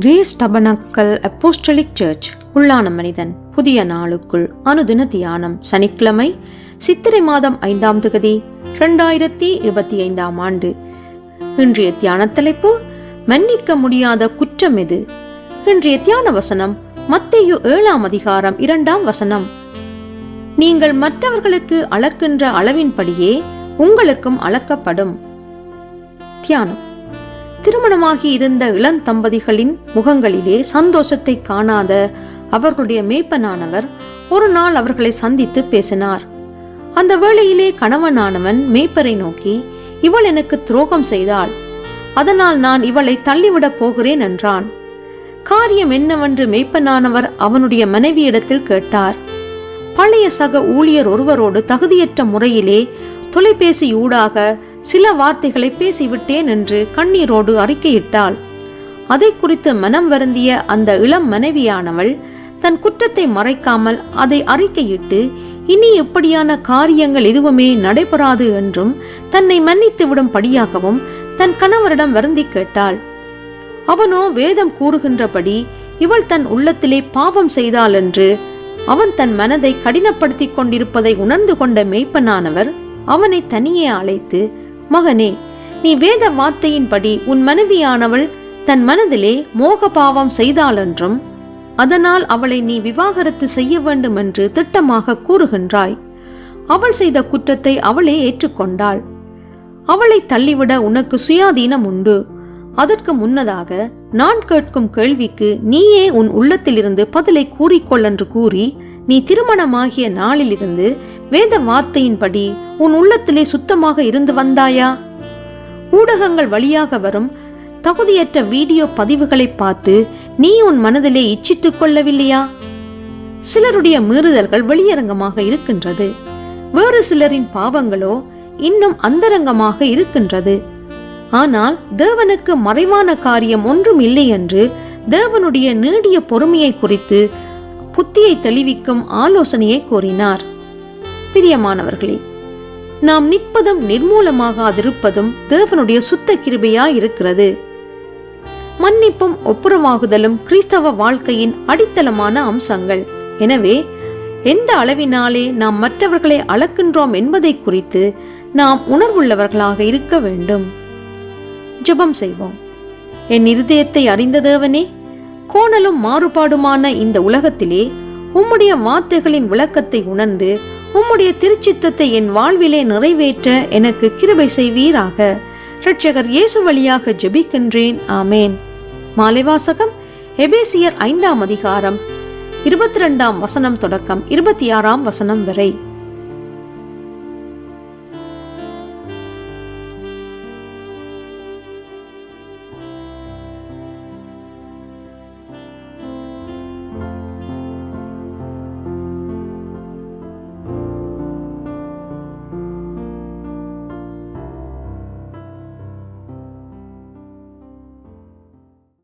Grace tabernacle apostolic search உள்ளான மனிதன். புதிய நாளுக்குள் அனுதின தியானம் சனிக்கிழமை சித்திரை மாதம் ஐந்தாம் தொகுதி இரண்டாயிரத்தி இருபத்தி ஐந்தாம் ஆண்டு. இன்றைய தியான தலைப்பு மன்னிக்க முடியாத குற்றம் எது? இன்றைய தியான வசனம் மத்தையு ஏழாம் அதிகாரம் இரண்டாம் வசனம். நீங்கள் மற்றவர்களுக்கு அளக்கின்ற அளவின்படியே உங்களுக்கும் அளக்கப்படும். தியானம். திருமணமாகி இருந்த இளந்தம்பதிகளின் முகங்களிலே சந்தோஷத்தை காணாத அவர்களுடைய மேய்ப்பனானவர் ஒரு நாள் அவர்களை சந்தித்து பேசினார். அந்த வேளையிலே கணவனானவன் மேய்ப்பரை நோக்கி இவள் எனக்கு துரோகம் செய்தாள். அதனால் நான் இவளை தள்ளிவிடப் போகிறேன் என்றான். காரியம் என்னவென்று மேய்ப்பனானவர் அவனுடைய மனைவியிடத்தில் கேட்டார். பழைய சக ஊழியர் ஒருவரோடு தகுதியற்ற முறையிலே தொலைபேசி ஊடாக சில வார்த்தைகளை பேசிவிட்டேன் என்று கண்ணீரோடு அறிக்கையிட்டாள். அதை குறித்து மனம் வருந்திய அந்த இளம் மனைவியானவள் தன் குற்றத்தை மறைக்காமல் அதை அறிக்கையிட்டு இனி இப்படியான காரியங்கள் எதுவுமே நடைபெறாது என்றும் தன்னை மன்னித்து விடும்படியாகவும் தன் கணவரிடம் வருந்தி கேட்டாள். அவனோ வேதம் கூறுகின்றபடி இவள் தன் உள்ளத்திலே பாவம் செய்தாள் என்று அவன் தன் மனதை கடினப்படுத்திக் கொண்டிருப்பதை உணர்ந்து கொண்ட மெய்ப்பனானவர் அவனை தனியே அழைத்து மகனே நீ வேத வார்த்தையின்படி உன் மனைவியானவள் தன் மனதிலே மோக பாவம் செய்தாலென்றும் அதனால் அவளை நீ விவாகரத்து செய்ய வேண்டும் என்று திட்டமாக கூறுகின்றாய். அவள் செய்த குற்றத்தை அவளே ஏற்றுக்கொண்டாள். அவளை தள்ளிவிட உனக்கு சுயாதீனம் உண்டு. அதற்கு முன்னதாக நான் கேட்கும் கேள்விக்கு நீயே உன் உள்ளத்திலிருந்து பதிலை கூறிக்கொள் என்று கூறி நீ திருமணமாகிய நாளிலிருந்து வேத வார்த்தையின்படி உன் உள்ளத்திலே சுத்தமாக இருந்து வந்தாயா? ஊடகங்கள் வழியாக வரும் தகுதியற்ற வீடியோ பதிவுகளை பார்த்து நீ உன் மனதிலே இச்சித்துக் கொள்ளவில்லையா? சிலருடைய மீறுதல்கள் வெளியரங்கமாக இருக்கின்றது. வேறு சிலரின் பாவங்களோ இன்னும் அந்தரங்கமாக இருக்கின்றது. ஆனால் தேவனுக்கு மறைவான காரியம் ஒன்றும் இல்லை என்று தேவனுடைய நீடிய பொறுமையை குறித்து புத்தியை தெளிவிக்கும் ஆலோசனையை கூறினார். பிரியமானவர்களே நாம் நிற்பதும் நிர்மூலமாகாதிருப்பதும் தேவனுடைய சுத்த கிருபையா இருக்கிறது மன்னிப்பும் ஒப்புரவாகுதலும் கிறிஸ்தவ வாழ்க்கையின் அடித்தளமான அம்சங்கள். எனவே எந்த அளவினாலே நாம் மற்றவர்களை அளக்கின்றோம் என்பதை குறித்து நாம் உணர்வுள்ளவர்களாக இருக்க வேண்டும். ஜெபம் செய்வோம். என் இருதயத்தை அறிந்த தேவனே கோணலும் மாறுபாடுமான இந்த உலகத்திலே உம்முடைய வார்த்தைகளின் விளக்கத்தை உணர்ந்து உம்முடைய திருச்சித்தத்தை என் வாழ்விலே நிறைவேற்ற எனக்கு கிருபை செய்வீராக. இரட்சகர் இயேசு வழியாக ஜெபிக்கின்றேன். ஆமேன். மாலைவாசகம் எபேசியர் ஐந்தாம் அதிகாரம் இருபத்தி ரெண்டாம் வசனம் தொடக்கம் இருபத்தி ஆறாம் வசனம் வரை.